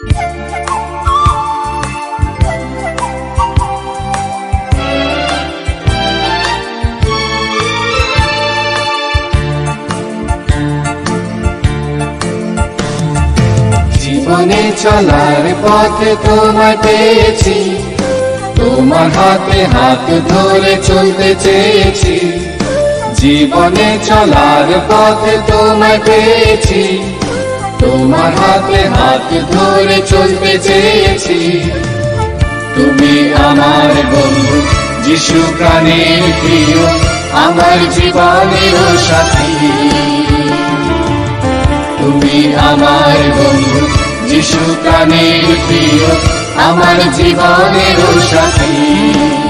জীবনে চলার পথে তোমায় পেয়েছি। তোমার হাতে হাত ধরে চলতে চেয়েছি। জীবনে চলার পথে তোমায় পেয়েছি। তোমার হাতে হাত ধরে চলতে চেয়েছি। তুমি আমার বন্ধু, যিশু প্রাণের প্রিয়, আমার জীবনের সাথী। তুমি আমার বন্ধু, যিশু প্রাণের প্রিয়, আমার জীবনের সাথী।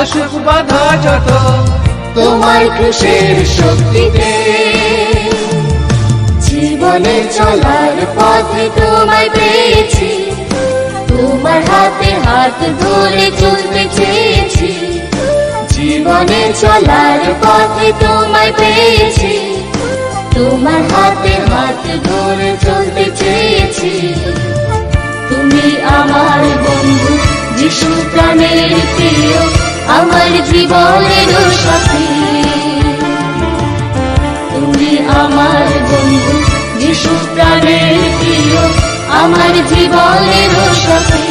অসুখ বাধা যত তোমার খুশির শক্তিতে। জীবনে চলার পথে তোমায় পেয়েছি। তোমার হাতে হাত ধরে চলতে চেয়েছি। জীবনে চলার পথে তোমায় পেয়েছি। তোমার হাতে হাত ধরে চলতে চেয়েছি। তুমি আমার বন্ধু, যিশু প্রাণের প্রিয়। আমার জীবনের সাথী। তুমি আমার বন্ধু, যিশু প্রাণের প্রিয়, আমার জীবনের সাথী।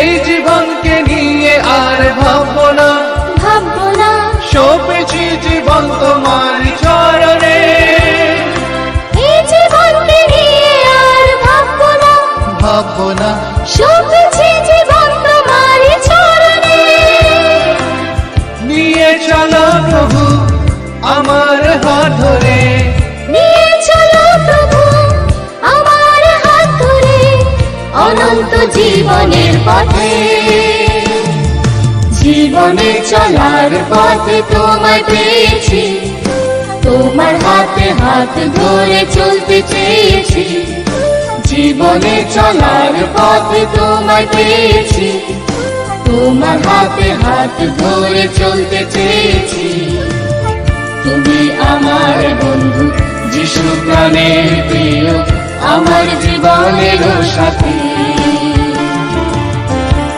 এই জীবনকে নিয়ে আর ভাববো না ভাববো না। সপেছি জীবন তোমার চরণে। ভাববো না। সপেছে জীবন তোমার চরণে। নিয়ে চলো প্রভু আমার হাত ধরে। নিয়ে চলো প্রভু আমার হাত ধরে। অনন্ত জীবনের পথে। জীবনে চলার পথে তোমায় পেয়েছি। তোমার হাতে হাত ধরে চলতে চেয়েছি। জীবনে চলার পথে তোমায় পেয়েছি। তোমার হাতে হাত ধরে চলতে চেয়েছি। তুমি আমার বন্ধু, যিশু প্রাণের প্রিয়, আমার জীবনের সাথী।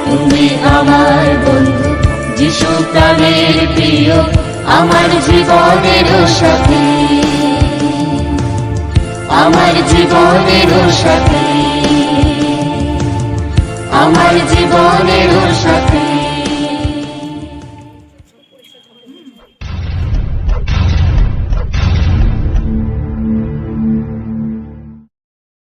তুমি আমার বন্ধু। যিশু প্রাণের প্রিয় আমার জীবনের সাথী। আমার জীবনের সাথে। আমার জীবনের সাথী।